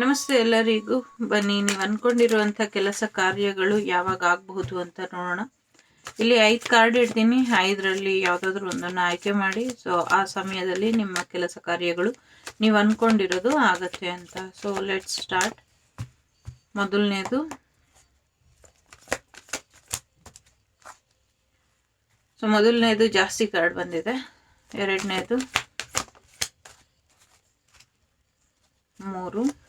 ನಮಸ್ತೆ ಎಲ್ಲರಿಗೂ. ಬನ್ನಿ, ನೀವು ಅಂದ್ಕೊಂಡಿರುವಂಥ ಕೆಲಸ ಕಾರ್ಯಗಳು ಯಾವಾಗ ಆಗಬಹುದು ಅಂತ ನೋಡೋಣ. ಇಲ್ಲಿ ಐದು ಕಾರ್ಡ್ ಇಡ್ತೀನಿ. ಐದರಲ್ಲಿ ಯಾವುದಾದ್ರೂ ಒಂದನ್ನು ಆಯ್ಕೆ ಮಾಡಿ. ಸೊ ಆ ಸಮಯದಲ್ಲಿ ನಿಮ್ಮ ಕೆಲಸ ಕಾರ್ಯಗಳು ನೀವು ಅಂದ್ಕೊಂಡಿರೋದು ಆಗತ್ತೆ ಅಂತ. ಸೊ ಲೆಟ್ ಸ್ಟಾರ್ಟ್ ಮೊದಲನೇದು. ಸೊ ಮೊದಲನೇದು ಜಾಸ್ತಿ ಕಾರ್ಡ್ ಬಂದಿದೆ. ಎರಡನೇದು. ಮೂರು.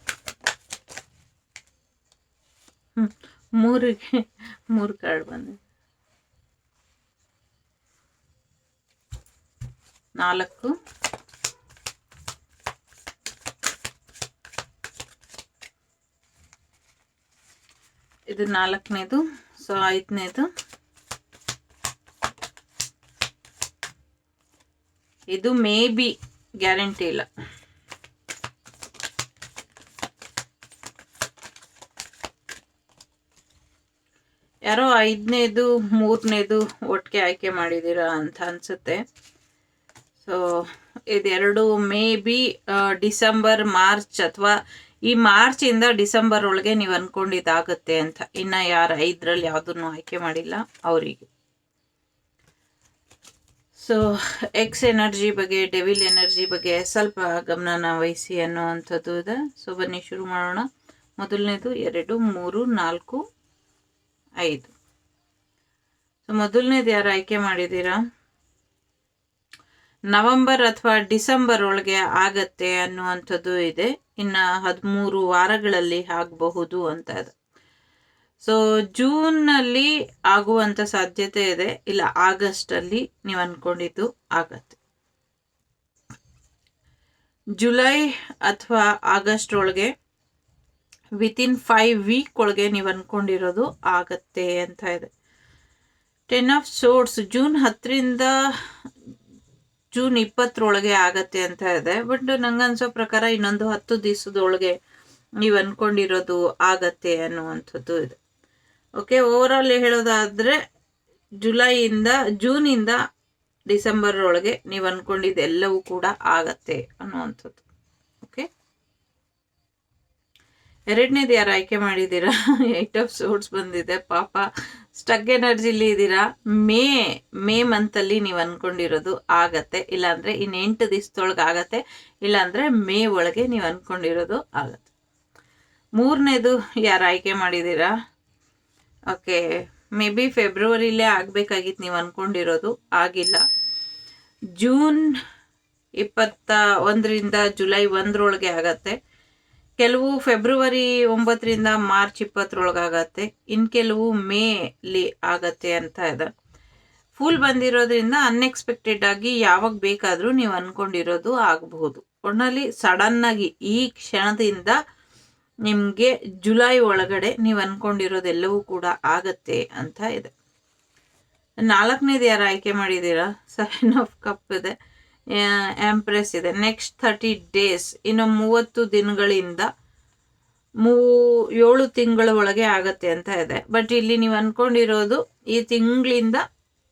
ಮೂರಿಗೆ ಮೂರು ಕಾರ್ಡ್ ಬಂದಿದೆ. ನಾಲ್ಕು. ಇದು ನಾಲ್ಕನೇದು ಸೊ ಐದನೇದು. ಇದು ಮೇ ಬಿ ಗ್ಯಾರಂಟಿ ಇಲ್ಲ. ಯಾರೋ ಐದನೇದು, ಮೂರನೇದು ಒಟ್ಟಿಗೆ ಆಯ್ಕೆ ಮಾಡಿದ್ದೀರಾ ಅಂತ ಅನ್ಸುತ್ತೆ. ಸೊ ಇದೆರಡು ಮೇ ಬಿ ಡಿಸೆಂಬರ್, ಮಾರ್ಚ್ ಅಥವಾ ಈ ಮಾರ್ಚಿಂದ ಡಿಸೆಂಬರ್ ಒಳಗೆ ನೀವು ಅನ್ಕೊಂಡಿದ್ದಾಗುತ್ತೆ ಅಂತ. ಇನ್ನು ಯಾರು ಐದರಲ್ಲಿ ಯಾವುದನ್ನು ಆಯ್ಕೆ ಮಾಡಿಲ್ಲ ಅವರಿಗೆ. ಸೊ ಎಕ್ಸ್ ಎನರ್ಜಿ ಬಗ್ಗೆ ಡೆವಿಲ್ ಎನರ್ಜಿ ಬಗ್ಗೆ ಸ್ವಲ್ಪ ಗಮನನ ವಹಿಸಿ ಅನ್ನೋವಂಥದ್ದು ಇದೆ. ಸೊ ಬನ್ನಿ ಶುರು ಮಾಡೋಣ. ಮೊದಲನೇದು, ಎರಡು, ಮೂರು, ನಾಲ್ಕು ಐದು. ಸೊ ಮೊದಲನೇದು ಯಾರು ಆಯ್ಕೆ ಮಾಡಿದ್ದೀರಾ? ನವೆಂಬರ್ ಅಥವಾ ಡಿಸೆಂಬರ್ ಒಳಗೆ ಆಗತ್ತೆ ಅನ್ನುವಂಥದ್ದು ಇದೆ. ಇನ್ನು ಹದಿಮೂರು ವಾರಗಳಲ್ಲಿ ಆಗಬಹುದು ಅಂತ ಇದೆ ಸೊ ಜೂನ್ನಲ್ಲಿ ಆಗುವಂಥ ಸಾಧ್ಯತೆ ಇದೆ. ಇಲ್ಲ, ಆಗಸ್ಟಲ್ಲಿ ನೀವು ಅಂದ್ಕೊಂಡಿದ್ದು ಆಗತ್ತೆ. ಜುಲೈ ಅಥವಾ ಆಗಸ್ಟ್ ಒಳಗೆ ವಿತಿನ್ ಫೈವ್ ವೀಕ್ ಒಳಗೆ ನೀವು ಅಂದ್ಕೊಂಡಿರೋದು ಆಗತ್ತೆ ಅಂತ ಇದೆ. ಟೆನ್ ಆಫ್ ಸೋರ್ಟ್ಸ್ ಜೂನ್ ಹತ್ತರಿಂದ ಜೂನ್ ಇಪ್ಪತ್ತರೊಳಗೆ ಆಗತ್ತೆ ಅಂತ ಇದೆ. ಬಟ್ ನಂಗನ್ಸೋ ಪ್ರಕಾರ ಇನ್ನೊಂದು ಹತ್ತು ದಿವಸದೊಳಗೆ ನೀವು ಅಂದ್ಕೊಂಡಿರೋದು ಆಗತ್ತೆ ಅನ್ನುವಂಥದ್ದು ಇದೆ. ಓಕೆ ಓವರ್ ಆಲ್ ಹೇಳೋದಾದ್ರೆ ಜುಲೈಯಿಂದ ಜೂನಿಂದ ಡಿಸೆಂಬರ್ ಒಳಗೆ ನೀವು ಅಂದ್ಕೊಂಡಿದ್ದೆಲ್ಲವೂ ಕೂಡ ಆಗತ್ತೆ ಅನ್ನುವಂಥದ್ದು ಓಕೆ ಎರಡನೇದು ಯಾರು ಆಯ್ಕೆ ಮಾಡಿದ್ದೀರಾ? ಏಟ್ ಆಫ್ ಸೋರ್ಸ್ ಬಂದಿದೆ, ಪಾಪ. ಸ್ಟಗ್ ಎನರ್ಜಿಲಿ ಇದ್ದೀರಾ? ಮೇ ಮೇ ಮಂತಲ್ಲಿ ನೀವು ಅಂದ್ಕೊಂಡಿರೋದು ಆಗತ್ತೆ. ಇಲ್ಲಾಂದರೆ ಇನ್ನು ಎಂಟು ದಿವಸದೊಳಗೆ ಆಗತ್ತೆ. ಇಲ್ಲಾಂದರೆ ಮೇ ಒಳಗೆ ನೀವು ಅಂದ್ಕೊಂಡಿರೋದು ಆಗತ್ತೆ. ಮೂರನೇದು ಯಾರು ಆಯ್ಕೆ ಮಾಡಿದ್ದೀರಾ? ಓಕೆ, ಮೇ ಬಿ ಫೆಬ್ರವರಿಲೇ ಆಗಬೇಕಾಗಿತ್ತು ನೀವು ಅಂದ್ಕೊಂಡಿರೋದು ಆಗಿಲ್ಲ. ಜೂನ್ ಇಪ್ಪತ್ತ ಒಂದರಿಂದ ಜುಲೈ ಒಂದರೊಳಗೆ ಆಗತ್ತೆ. ಕೆಲವು ಫೆಬ್ರವರಿ ಒಂಬತ್ತರಿಂದ ಮಾರ್ಚ್ ಇಪ್ಪತ್ತರೊಳಗಾಗತ್ತೆ. ಇನ್ನು ಕೆಲವು ಮೇಲಿ ಆಗತ್ತೆ ಅಂತ ಇದೆ. ಫುಲ್ ಬಂದಿರೋದ್ರಿಂದ ಅನ್ಎಕ್ಸ್ಪೆಕ್ಟೆಡ್ ಆಗಿ ಯಾವಾಗ ಬೇಕಾದರೂ ನೀವು ಅಂದ್ಕೊಂಡಿರೋದು ಆಗಬಹುದು. ಒಟ್ನಲ್ಲಿ ಸಡನ್ನಾಗಿ ಈ ಕ್ಷಣದಿಂದ ನಿಮಗೆ ಜುಲೈ ಒಳಗಡೆ ನೀವು ಅಂದ್ಕೊಂಡಿರೋದೆಲ್ಲವೂ ಕೂಡ ಆಗತ್ತೆ ಅಂತ ಇದೆ. ನಾಲ್ಕನೇದು ಯಾರು ಆಯ್ಕೆ ಮಾಡಿದ್ದೀರಾ? ಸೆವೆನ್ ಆಫ್ ಕಪ್ ಇದೆ. ಆಂಪ್ರೆಸ್ ಇದೆ ನೆಕ್ಸ್ಟ್ ಥರ್ಟಿ ಡೇಸ್ ಇನ್ನು ಮೂವತ್ತು ದಿನಗಳಿಂದ ಮೂ ಏಳು ತಿಂಗಳ ಒಳಗೆ ಆಗತ್ತೆ ಅಂತ ಇದೆ. ಬಟ್ ಇಲ್ಲಿ ನೀವು ಅಂದ್ಕೊಂಡಿರೋದು ಈ ತಿಂಗಳಿಂದ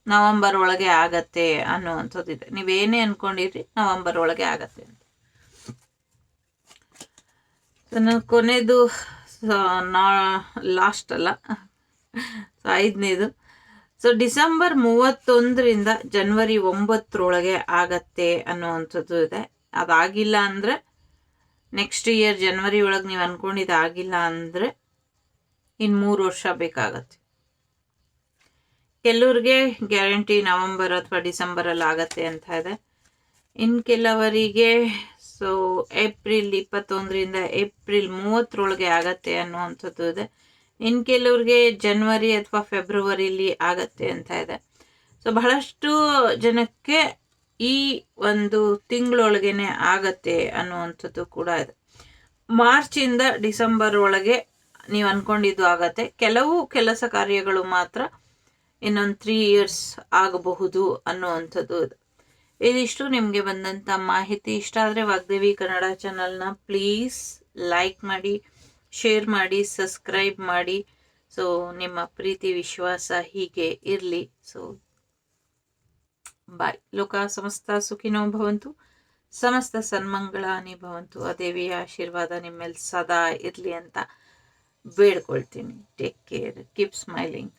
ನವಂಬರ್ ಒಳಗೆ ಆಗತ್ತೆ ಅನ್ನುವಂಥದ್ದು ಇದೆ ನೀವೇನೇ ಅಂದ್ಕೊಂಡಿರಿ ನವಂಬರ್ ಒಳಗೆ ಆಗತ್ತೆ ಅಂತ. ಕೊನೆಯದು ನಾ ಲಾಸ್ಟ್ ಅಲ್ಲ. ಐದನೇದು. ಸೊ ಡಿಸೆಂಬರ್ ಮೂವತ್ತೊಂದರಿಂದ ಜನವರಿ ಒಂಬತ್ತರೊಳಗೆ ಆಗತ್ತೆ ಅನ್ನುವಂಥದ್ದು ಇದೆ. ಅದಾಗಿಲ್ಲ ಅಂದರೆ ನೆಕ್ಸ್ಟ್ ಇಯರ್ ಜನವರಿ ಒಳಗೆ ನೀವು ಅಂದ್ಕೊಂಡಿದ್ದು ಆಗಿಲ್ಲ ಅಂದರೆ ಇನ್ನು ಮೂರು ವರ್ಷ ಬೇಕಾಗತ್ತೆ. ಕೆಲವ್ರಿಗೆ ಗ್ಯಾರಂಟಿ ನವಂಬರ್ ಅಥವಾ ಡಿಸೆಂಬರಲ್ಲಿ ಆಗತ್ತೆ ಅಂತ ಇದೆ. ಇನ್ನು ಕೆಲವರಿಗೆ ಸೊ ಏಪ್ರಿಲ್ ಇಪ್ಪತ್ತೊಂದರಿಂದ ಏಪ್ರಿಲ್ ಮೂವತ್ತರೊಳಗೆ ಆಗತ್ತೆ ಅನ್ನುವಂಥದ್ದು ಇದೆ. ಇನ್ನು ಕೆಲವ್ರಿಗೆ ಜನ್ವರಿ ಅಥವಾ ಫೆಬ್ರವರಿಲಿ ಆಗತ್ತೆ ಅಂತ ಇದೆ. ಸೊ ಬಹಳಷ್ಟು ಜನಕ್ಕೆ ಈ ಒಂದು ತಿಂಗಳೊಳಗೇನೆ ಆಗತ್ತೆ ಅನ್ನುವಂಥದ್ದು ಕೂಡ ಇದೆ. ಮಾರ್ಚಿಂದ ಡಿಸೆಂಬರ್ ಒಳಗೆ ನೀವು ಅಂದ್ಕೊಂಡಿದ್ದು ಆಗತ್ತೆ. ಕೆಲವು ಕೆಲಸ ಕಾರ್ಯಗಳು ಮಾತ್ರ ಇನ್ನೊಂದು ತ್ರೀ ಇಯರ್ಸ್ ಆಗಬಹುದು ಅನ್ನುವಂಥದ್ದು ಇದೆ. ಇದಿಷ್ಟು ನಿಮಗೆ ಬಂದಂಥ ಮಾಹಿತಿ. ಇಷ್ಟ ಆದರೆ ವಾಗ್ದೇವಿ ಕನ್ನಡ ಚಾನಲ್ನ ಪ್ಲೀಸ್ ಲೈಕ್ ಮಾಡಿ. ಶೇರ್ ಮಾಡಿ ಸಬ್ಸ್ಕ್ರೈಬ್ ಮಾಡಿ. ಸೊ ನಿಮ್ಮ ಪ್ರೀತಿ, ವಿಶ್ವಾಸ ಹೀಗೆ ಇರಲಿ. ಸೊ ಬಾಯ್ ಲೋಕ ಸಮಸ್ತ ಸುಖಿನೋ ಭವಂತು. ಸಮಸ್ತ ಸನ್ಮಂಗಳಾನಿ ಭವಂತು. ಆ ದೇವಿಯ ಆಶೀರ್ವಾದ ನಿಮ್ಮ ಮೇಲೆ ಸದಾ ಇರಲಿ ಅಂತ ಬೇಡ್ಕೊಳ್ತೀನಿ. Take care keep smiling